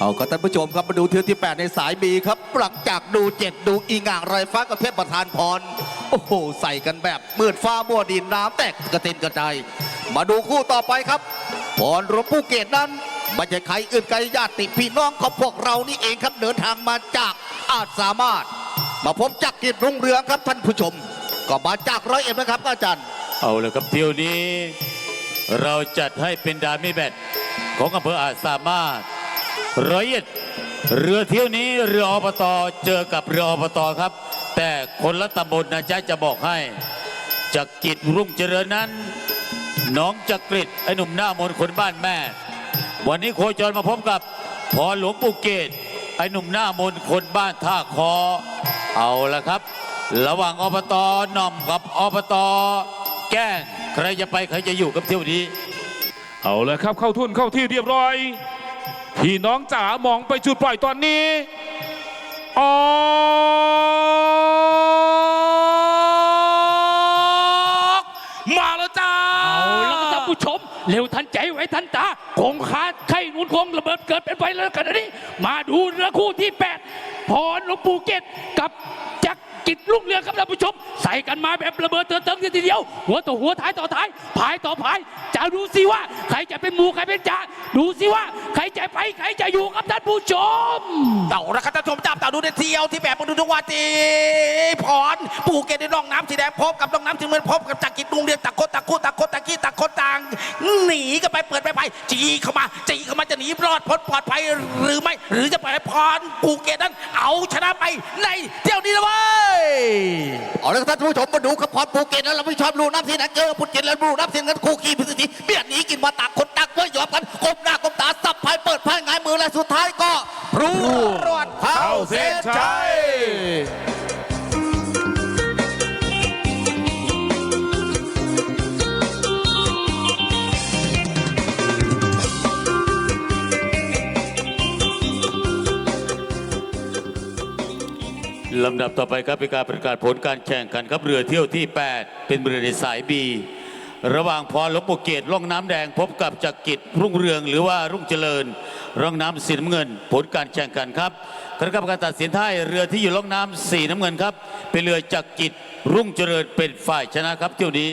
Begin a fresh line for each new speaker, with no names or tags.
เอาก็ท่านผู้ชมครับมาดูเที่ยวที่ 8 ในสายบีครับหลังจากดูเจ็ดดูอีง่างไรฟ้ากับเทพประธานพร โอ้โห ใส่กันแบบมืดฟ้ามัวดินน้ำแตกกระเต็นกระจายมาดูคู่ต่อไปครับพรหลวงปู่เกตนั้นไม่ใช่ใครอื่นไกลญาติพี่น้องของพวกเรานี่เองครับเดินทางมาจากอาจสามารถ มาพบจักรกิจรุ่งเรืองครับท่านผู้ชม ก็มาจากร้อยเอ็ดนะครับอาจารย์
เอาเลยครับเที่ยวนี้ เราจัดให้เป็นดามิแบตของอำเภออาจสามารถ ร้อยเอ็ดเรือเที่ยวนี้เรืออบตเจอกับเรืออบตครับ แต่คนละตำบลนะจ๊ะจะบอกให้จักรกิจรุ่งเจริญนั้นน้องจักริดไอหนุ่มหน้ามนคนบ้านแม่ วันนี้โคจรมาพบกับพรหลวงปู่เกตไอหนุ่มหน้ามนคนบ้านท่าคอ เอาละครับ ระหว่างอบตหน่อมกับอบตแก้งใครจะไปใครจะอยู่กับเที่ยวนี้
เอาลยครับเข้าทุนเข้าที่เรียบร้อย พี่น้องจ๋ามองไปจุดปล่อยตอนนี้ออกมาแล้วจ้า
เอาแล้วก็ท่านผู้ชม เร็วทันใจไว้ทันตาคงคาดไข่นุนคงระเบิดเกิดเป็นไฟแล้วกันนะนี่มาดูเรือคู่ที่ 8 พรหลวงปู่เกตกับ กิจลุ่งเรืองครับท่านผู้ชม ใส่กันมาแบบระเบิดเตือนเติงทีเดียว หัวต่อหัวท้ายต่อท้ายพายต่อพายจะดูสิว่า ใครจะเป็นหมูใครเป็นจ่าดูสิว่า ใครจะไปใครจะอยู่ครับท่านผู้ชม
เต่านะครับท่านผู้ชมจับเต่าดูในเที่ยวที่แบบมาดูทุกวันทีพรปูเกตในร่องน้ำสีแดงพบกับร่องน้ำสีเงินพบกับจักรกิจดุงเรียนตะโคตตะโคตตะโคตตะกี้ตะโคตต่างหนีกันไปเปิดไปไปจีเข้ามาจีเข้ามาจะหนีรอดพ้นปลอดภัยหรือไม่ หรือจะปล่อยให้พรปูเกตนั้นเอาชนะไปในเที่ยวนี้นะเว้ย
เอาละครับท่านผู้ชมมาดูครับพรภูเก็ตแล้วเราไม่ชอบรูน้ำเสียงนะเจอพุทธกินแล้วรูน้ำที่นั้นคู่ขี้พิสิทธิเบียดหนีกินมาตากคนตักไม่ยอมกันก้มหน้าก้มตาสับพายเปิดพายงายมือและสุดท้ายก็รูรอดเข้าเส้นชัย
ลำดับต่อไปครับเป็นการประกาศผลการแข่งขันครับเรือเที่ยวที่ 8 เป็นเรือในสายบีระหว่างพรลบโปเกตล่องน้ำแดงพบกับจักรกิจรุ่งเรืองหรือว่ารุ่งเจริญ ร่องน้ำสีน้ำเงิน ผลการแข่งขันครับคณะกรรมการตัดสินท้ายเรือที่อยู่ล่องน้ำสีน้ำเงินครับ เป็นเรือจักรกิจรุ่งเจริญเป็นฝ่ายชนะครับเที่ยวนี้